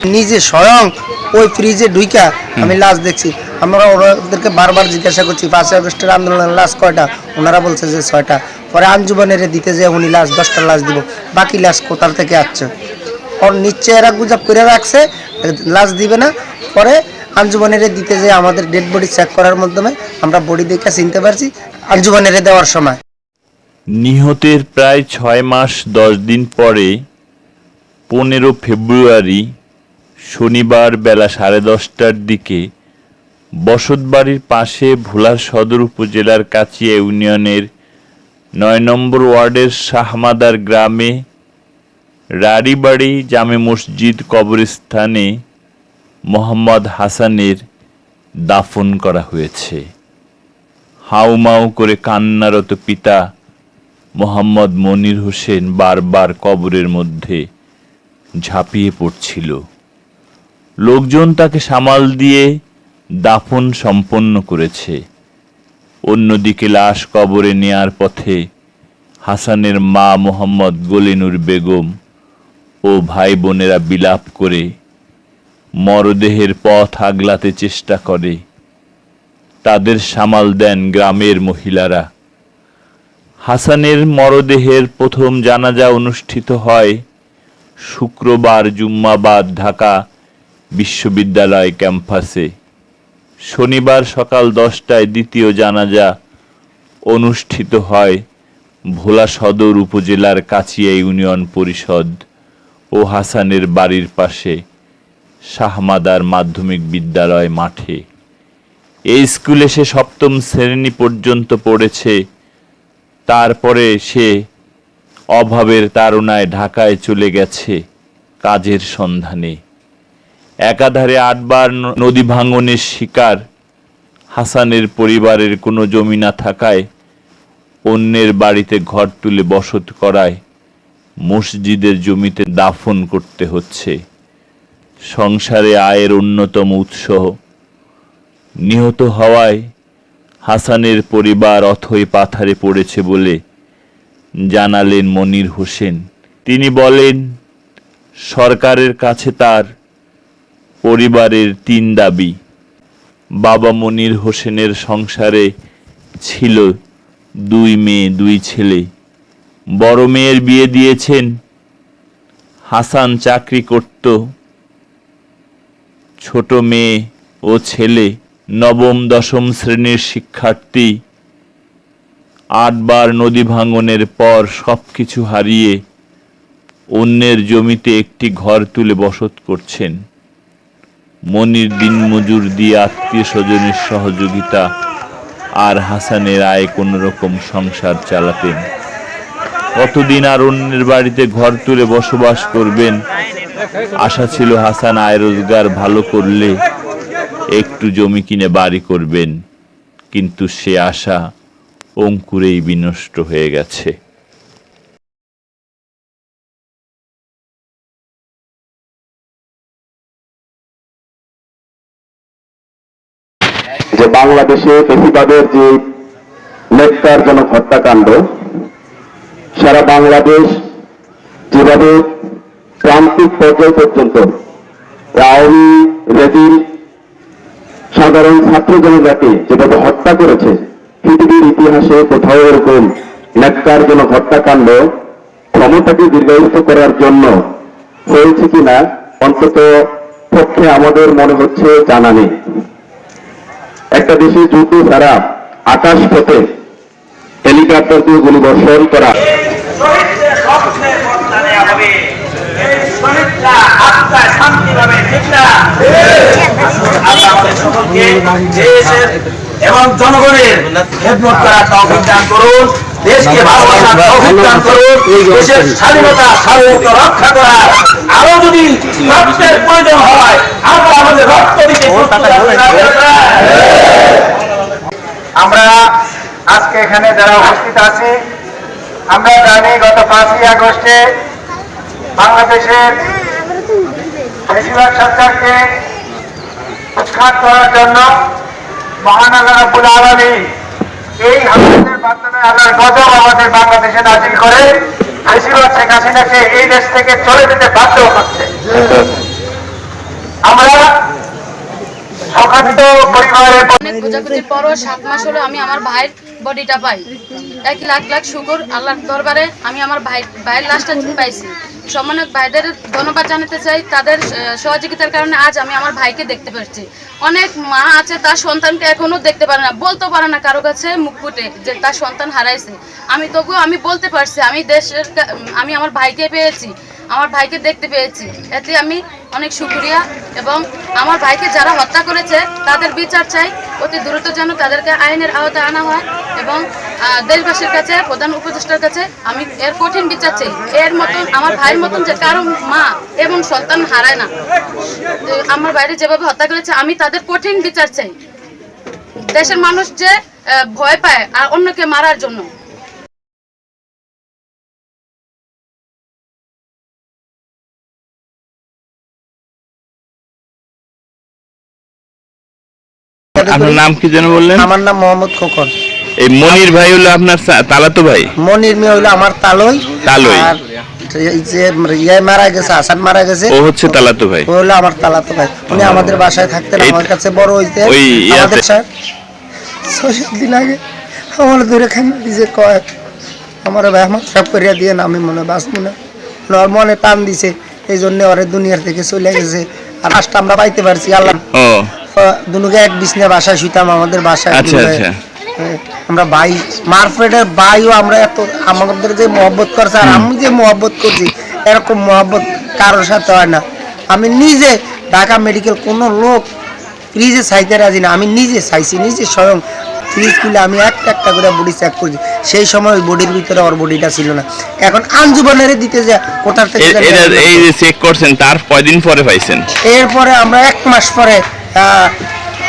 নিজে স্বয়ং ওই ফ্রিজে ঢুইকা আমি লাশ দেখছি। আমরা ওদেরকে বারবার জিজ্ঞাসা করছি পাঁচই আগস্টের আন্দোলনের লাশ কয়টা? ওনারা বলছে যে ছয়টা। পরে আঞ্জুবানের দিতে যে উনি লাশ দশটা লাশ দিব। বাকি লাশ কোথার থেকে আসছে? ওর নিশ্চয় এরা গুজব করে রাখছে লাশ দিবে না। পরে আঞ্জুবানের দিতে যে আমাদের ডেড বডি চেক করার মাধ্যমে আমরা বডি দেখে চিনতে পারছি আঞ্জুবানের দেওয়ার সময়। নিহতের প্রায় ছয় মাস দশ দিন পরে পনেরো ফেব্রুয়ারি শনিবার বেলা সাড়ে দশটার দিকে বসতবাড়ির পাশে ভোলার সদর উপজেলার কাছিয়া ইউনিয়নের নয় নম্বর ওয়ার্ডের শাহমাদার গ্রামে রাড়িবাড়ি জামে মসজিদ কবরস্থানে মোহাম্মদ হাসানের দাফন করা হয়েছে। হাউমাউ করে কান্নারত পিতা মোহাম্মদ মনির হোসেন বারবার কবরের মধ্যে ঝাঁপিয়ে পড়ছিল। লোকজন তাকে সামাল দিয়ে দাফন সম্পন্ন করেছে। অন্যদিকে লাশ কবরে নেয়ার পথে হাসানের মা মোহাম্মদ গলিনুর বেগম ও ভাই বোনেরা বিলাপ করে মরদেহের পথ আগলাতে চেষ্টা করে। তাদের সামাল দেন গ্রামের মহিলারা। হাসানের মরদেহের প্রথম জানাজা অনুষ্ঠিত হয় শুক্রবার জুম্মাবাদ, ঢাকা বিশ্ববিদ্যালয় ক্যাম্পাসে। শনিবার সকাল দশটায় দ্বিতীয় জানাজা অনুষ্ঠিত হয় ভোলা সদর উপজেলার কাছিয়া ইউনিয়ন পরিষদ ও হাসানের বাড়ির পাশে শাহমাদার মাধ্যমিক বিদ্যালয় মাঠে। এই স্কুলে সে সপ্তম শ্রেণি পর্যন্ত পড়েছে। তারপরে সে অভাবের তাড়নায় ঢাকায় চলে গেছে কাজের সন্ধানে। একাধারে আটবার নদী ভাঙনের শিকার হাসানের পরিবারের কোনো জমি না থাকায় অন্যের বাড়িতে ঘর তুলে বসত করায় মসজিদের জমিতে দাফন করতে হচ্ছে। সংসারে আয়ের অন্যতম উৎস। নিহত হওয়ায় হাসানের পরিবার অথই পাথারে পড়েছে বলে জানালেন মনির হোসেন। তিনি বলেন, সরকারের কাছে তার পরিবারের তিন দাবি। বাবা মনির হোসেনের সংসারে ছিল দুই মেয়ে, দুই ছেলে। বড় মেয়ের বিয়ে দিয়েছেন হাসান চাকরি করত। ছোট মেয়ে ও ছেলে, নবম, দশম শ্রেণির শিক্ষার্থী। আটবার নদী ভাঙনের পর সব কিছু হারিয়ে অন্যের জমিতে একটি ঘর তুলে বসত করছেন। মনির দিনমজুর দিয়ে আত্মীয় স্বজনের সহযোগিতা আর হাসানের আয় কোনো রকম সংসার চালাতেন। কতদিন আর অন্যের বাড়িতে ঘর তুলে বসবাস করবেন, আশা ছিল হাসান আয় রোজগার ভালো করলে একটু জমি কিনে বাড়ি করবেন, কিন্তু সে আশা অঙ্কুরেই বিনষ্ট হয়ে গেছে। বাংলাদেশে ফেসিবাদের যে ন্যক্কারজনক হত্যাকাণ্ড, সারা বাংলাদেশ যেভাবে প্রান্তিক পর্যায় পর্যন্ত আওয়ামী রেজিম সাধারণ ছাত্র জনতাকে যেভাবে হত্যা করেছে, পৃথিবীর ইতিহাসে কোথাও এরকম ন্যক্কারজনক হত্যাকাণ্ড ক্ষমতাকে দীর্ঘায়িত করার জন্য হয়েছে কিনা, অন্তত পক্ষে আমাদের মনে হচ্ছে জানা নেই। একটা দেশে যুদ্ধ ছাড়া আকাশ পথে হেলিকপ্টার দিয়ে গুলি বর্ষণ করা ঠিক না আমাদের সকলকে এবং জনগণের খেদমত করার তৌফিক দান করুন দেশকে ভালোবাসার তৌফিক দান করুন দেশের স্বাধীনতা সার্বভৌমত্ব রক্ষা করার আরও যদি রক্তের প্রয়োজন হয় আমরা আমাদের রক্ত দিতে? আমরা আজকে এখানে যারা উপস্থিত আছি আমরা জানি গত পাঁচই আগস্টে বাংলাদেশের বেশিরভাগ সরকারকে উৎখাত করার জন্য মহান আল্লাহ এই মাধ্যমে আল্লাহর গজব আমাদের বাংলাদেশে করে, বেশিরভাগ শেখ হাসিনাকে এই দেশ থেকে চলে যেতে বাধ্য করছে। আমরা আমি আমার ভাইয়ের বডিটা পাই। এক লাখ লাখ শুকুর আল্লাহর দরবারে আমি আমার ভাই ভাইয়ের লাশটা পাইছি। সম্মানক ভাইদের ধন্যবাদ জানাতে চাই। তাদের সহযোগিতার কারণে আজ আমি আমার ভাইকে দেখতে পাচ্ছি। অনেক মা আছে, তার সন্তানকে এখনও দেখতে পারে না। বলতে পারে না কারও কাছে মুখ ফুটে যে তার সন্তান হারাইছে। আমি তবুও আমি বলতে পারছি, আমি দেশের আমি আমার ভাইকে পেয়েছি, আমার ভাইকে দেখতে পেয়েছি। এতে আমি অনেক সুক্রিয়া এবং আমার ভাইকে যারা হত্যা করেছে, তাদের বিচার চাই। অতি দ্রুত যেন তাদেরকে আইনের আওতায় আনা হয় এবং দেশবাসীর কাছে প্রধান উপদেষ্টার কাছে আমি এর কঠিন বিচার চাই। এর মতন আমার ভাইয়ের মতন যে কারও মা এবং সন্তান হারায় না। আমার বাইরে যেভাবে হত্যা করেছে আমি তাদের কঠিন বিচার চাই। দেশের মানুষ যে আহ, ভয় পায় আর অন্যকে মারার জন্য। আপনার নাম কি যেন বললেন? আমার নাম মোহাম্মদ খোকন। এই মনির ভাই হলো আপনার তালাতো ভাই? মনির মেয়ে হইল আমার তালই। তালই। আর এই যে ইয়ে মারা গেছে হাসান মারা গেছে। ও হচ্ছে তালাতো ভাই। ও হলো আমার তালাতো ভাই। উনি আমাদের বাসায় থাকতেন আমার কাছে বড় হইতে ওই আমাদের স্যার ছয় সাত দিন আগে আমার দূরে খানি দিছে কয় আমার ভাই আমার সব করিয়া দিয়ে আমি মনে বাঁচবো না। ওর মনে টান দিছে এই জন্য ওরে দুনিয়ার থেকে চলে গেছে। আর লাস্ট আমরা পাইতে পারছি আল্লাহ। দুনুকে এক বিছনে বাসায় শুইতাম আমাদের বাসায় আচ্ছা। আচ্ছা। হ্যাঁ, আমরা ভাই মারফেটের ভাইও আমরা এত আমাদের যে মহব্বত করছে আর আমি যে মহব্বত করছি এরকম মহব্বত কারোর সাথে হয় না। আমি নিজে ঢাকা মেডিকেল কোনো লোক ফ্রিজে চাইতে রাজি না। আমি নিজে চাইছি নিজে স্বয়ং ফ্রিজ খুলে আমি একটা একটা করে বডি চেক করছি। সেই সময় ওই বডির ভিতরে ওর বডিটা ছিল না। এখন আঞ্জুবনের দিতে যে কোথার থেকে এই যে চেক করছেন তার কয়দিন পরে পাইছেন? এরপরে আমরা এক মাস পরে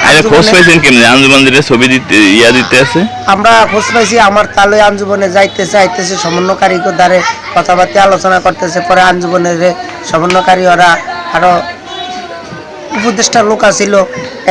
আরে খোঁজ পাইছেন কেন আঞ্জুমানদের ছবি দিতে ইয়া দিতে আছে? আমরা খোঁজ পাইছি আমার তালে আঞ্জুবনে যাইতেছে আইতেছে সমন্বয়কারীকে দ্বারে কথাবার্তা আলোচনা করতেছে পরে আঞ্জুবনের সমন্বয়কারী ওরা আরও উপদেষ্টা লোক আছিল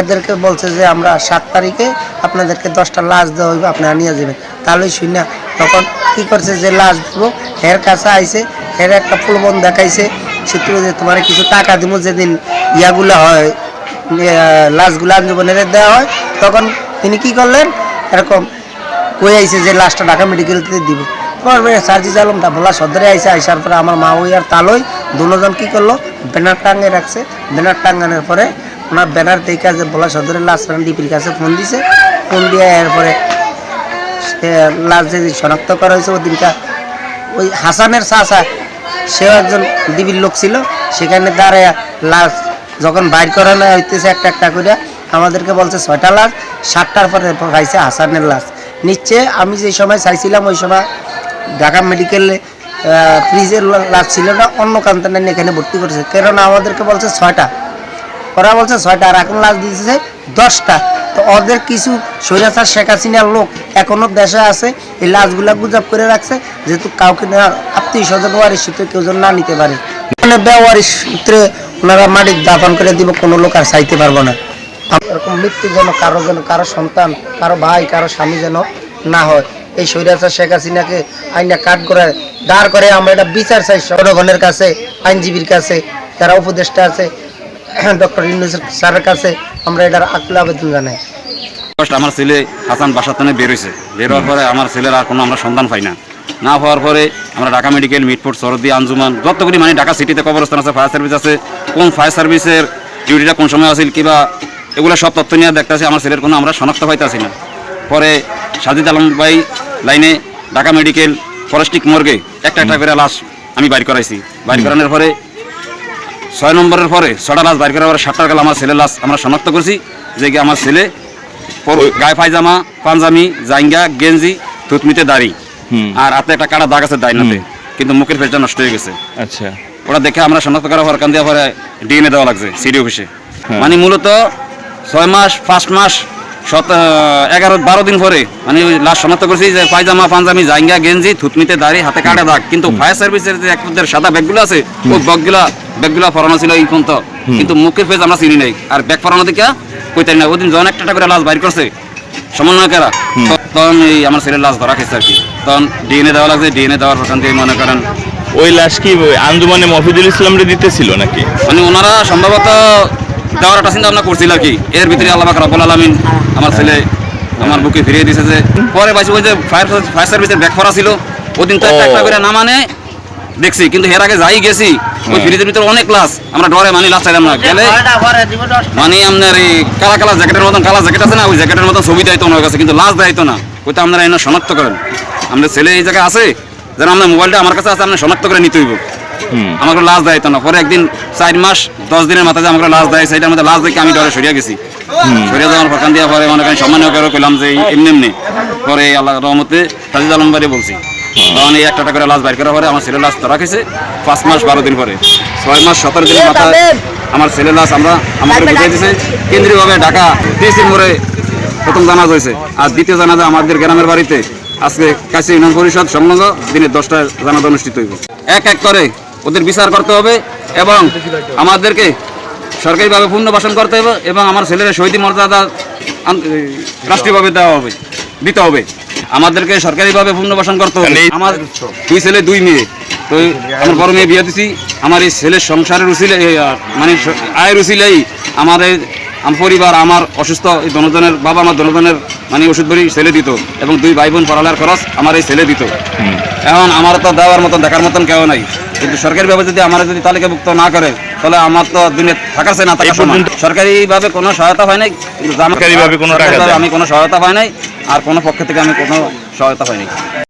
এদেরকে বলছে যে আমরা সাত তারিখে আপনাদেরকে দশটা লাশ দেওয়া হইবে আপনারা নিয়ে যাবেন। তাহলে শুই না তখন কি করছে যে লাশ দিব হের কাছে আইছে হের একটা প্রলোভন দেখাইছে সূত্র যে তোমার কিছু টাকা দিব যেদিন ইয়াগুলো হয়। লাশগুলো আঞ্জুবনের দেওয়া হয়। তখন তিনি কি করলেন? এরকম কই আইছে যে লাশটা ঢাকা মেডিকেলতে দিব। পরে সার্জিজ আলমটা ভোলা সদরে আইসে, আইসার পরে আমার মা ওই আর তালই দুজন কি করল? ব্যানার টাঙিয়ে রাখছে। ব্যানার টাঙানোর পরে ওনার ব্যানার দেখে যে ভোলা সদরের লাশ ডিপির কাছে ফোন দিছে। ফোন দিয়ে এরপরে লাশ যে শনাক্ত করা হয়েছে ওদিনটা ওই হাসানের চাচা, সেও একজন ডিবির লোক ছিল। সেখানে দাঁড়ায় লাশ যখন বাইর করানো হইতেছে একটা একটা করে, আমাদেরকে বলছে ছয়টা লাশ, সাতটার পরে পাইছে হাসানের লাশ। নিচ্ছে আমি যে সময় চাইছিলাম, ওই সময় ঢাকা মেডিকেলে ফ্রিজের লাশ ছিল না, অন্য কান্তানের এখানে ভর্তি করেছে। কেননা আমাদেরকে বলছে ছয়টা। ওরা বলছে ছয়টা, আর এখন লাশ দিয়েছে দশটা। তো ওদের কিছু স্বৈরাচার শেখ হাসিনার লোক এখনও দেশে আছে, এই লাশগুলা গুজব করে রাখছে, যেহেতু কাউকে আত্মীয় স্বজন ওয়ারিশ সূত্রে কেউ যেন না নিতে পারে। মানে বেওয়ারিশ সূত্রে ওনারা মাটির দাফন করে দিব কোনো লোক আর চাইতে পারব না। এরকম মৃত্যু যেন কারও যেন কারও সন্তান কারও ভাই কারও স্বামী যেন না হয়। এই স্বৈরাচার শেখ হাসিনাকে আইনা কাট করে দাঁড় করে আমরা এটা বিচার চাই জনগণের কাছে আইনজীবীর কাছে যারা উপদেষ্টা আছে ডক্টর ইউনুস স্যারের কাছে আমরা এটার আকুল আবেদন জানাই। আমার ছেলে হাসান বাসাতনে বেরোইছে বেরোয়ার পরে আমার ছেলের আর কোনো আমরা সন্ধান পাই না। না হওয়ার পরে আমরা ঢাকা মেডিকেল মিটফোর্ট সরদি আঞ্জুমান যতগুলি মানে ঢাকা সিটিতে কবরস্থান আছে ফায়ার সার্ভিস আছে কোন ফায়ার সার্ভিসের ডিউটিটা কোন সময় আছিল কিবা এগুলো সব তথ্য নিয়ে দেখতেছি আমার ছেলের কোনো আমরা শনাক্ত পাইতেছি না। পরে সাজিদ আলম ভাই লাইনে ঢাকা মেডিকেল ফরেস্টিক মর্গে একটা একটা করে লাশ আমি বাইর করাইছি। বাইর করানোর পরে ছয় নম্বরের পরে ছটা লাশ বাইর করার পরে সাতটার কাল আমার ছেলের লাশ আমরা শনাক্ত করছি যে কি আমার ছেলে গায়ে পায়জামা পাঞ্জামি জাইঙ্গা গেঞ্জি থুতমিতে দাড়ি। আর হাতে একটা কাটা দাগ আছে দাইনাতে কিন্তু মুখের ফেসটা নষ্ট হয়ে গেছে। আচ্ছা। ওটা দেখে আমরা শনাক্ত করার পর কান দেওয়ার পরে ডিএনএ দেওয়া লাগছে সিডি অফিসে। হ্যাঁ। মানে মূলত ছয় মাস ফার্স্ট মাস সত এগারো বারো দিন পরে মানে লাস্ট শনাক্ত করছি যে পায়জামা পাঞ্জামি জাইঙ্গা গেঞ্জি থুতমিতে দাড়ি হাতে কাটা দাগ। কিন্তু ফায়ার সার্ভিসের যে একদের সাদা ব্যাগগুলো আছে ওই ব্যাগগুলা ব্যাগগুলা পরানো ছিল এই পর্যন্ত। কিন্তু মুখের ফেস আমরা চিনি নাই। আর ব্যাগ পরানো দেখে কইতাই না। ওই দিন একটা একটা করে লাশ বাইর করছে। সমন্বয়কেরা। তখন এই আমার ছেলের লাশ ধরা খেয়েছে আর কি। তখন ডিএনএ দেওয়া লাগছে ডিএনএ দেওয়ার পর দিয়ে মনে করেন। ওই লাশ কি ওই আঞ্জুমানে মফিদুল ইসলামরে দিতেছিল নাকি? মানে ওনারা সম্ভবত দেওয়ার একটা চিন্তা ভাবনা করছিল আর কি। এর ভিতরে আল্লাহ পাক রব্বুল আলামিন আমার ছেলে আমার বুকে ফিরিয়ে দিয়েছে যে পরে পাইছি ওই যে ফায়ার ফায়ার সার্ভিসের ব্যাগ করা ছিল ওদিন তো একটা একটা করে না মানে দেখছি কিন্তু এর আগে যাই গেছি ওই ফ্রিজের ভিতরে অনেক ক্লাস আমরা ডরে মানি লাস্ট চাইলাম না। গেলে মানে আপনার এই কালা কালা জ্যাকেটের মতন কালা জ্যাকেট আছে না ওই জ্যাকেটের মতন ছবি দেয়তো ওনার কাছে কিন্তু লাশ দেয়তো না। ওইটা আপনারা এনে শনাক্ত করেন। আমাদের ছেলে এই জায়গায় আছে যেন আপনার মোবাইলটা আমার কাছে আছে আপনি শনাক্ত করে নিতে হইব। আমাকে লাশ দেয়তো না। পরে একদিন চার মাস দশ দিনের মাথায় যে আমাকে লাশ দেয় সেইটার মধ্যে লাশ দেখে আমি ডরে সরিয়া গেছি। সরিয়া যাওয়ার প্রকান দিয়া পরে মনে করেন সম্মানীয় করে কইলাম যে এমনি এমনি। পরে আল্লাহ রহমতে সাজিদ আলম বাড়ি বলছি। তখন এই একটা করে লাশ বাইর করার পরে আমার ছেলে লাশ ধরা খেয়েছে পাঁচ মাস বারো দিন পরে। ছয় মাস সতেরো দিনের মাথায় আমার ছেলে লাশ আমরা আমাকে বুঝিয়ে দিয়েছে কেন্দ্রীয়ভাবে ঢাকা মোড়ে প্রথম জানাজ হয়েছে। আর দ্বিতীয় জানাজা আমাদের গ্রামের বাড়িতে। আজকে কাশি ইউনিয়ন পরিষদ সংলগ্ন দিনে দশটা জানাজা অনুষ্ঠিত হইব। এক এক করে ওদের বিচার করতে হবে এবং আমাদেরকে সরকারিভাবে পুনর্বাসন করতে হবে এবং আমার ছেলের শহীদ মর্যাদা রাষ্ট্রীয়ভাবে দেওয়া হবে দিতে হবে। আমাদেরকে সরকারিভাবে পুনর্বাসন করতে হবে। আমার দুই ছেলে দুই মেয়ে। তো আমার বড় মেয়ে বিয়ে দিছি। আমার এই ছেলের সংসারের উচিলে মানে আয়ের উচিলেই আমার এই আমার পরিবার আমার অসুস্থ এই দনজনের বাবা আমার দনজনের মানে ওষুধ বড়ি ছেলে দিত এবং দুই ভাই বোন পড়ালার খরচ আমার এই ছেলে দিত এখন আমার তো দেওয়ার মতন দেখার মতন কেউ নাই কিন্তু সরকারি ভাবে যদি আমার যদি তালিকাভুক্ত না করে তাহলে আমার তো দিনে থাকা চাই না থাকার। পর্যন্ত- সরকারিভাবে কোনো সহায়তা হয় নাই? আমি কোনো সহায়তা হয় নাই আর কোনো পক্ষ থেকে আমি কোনো সহায়তা পাইনি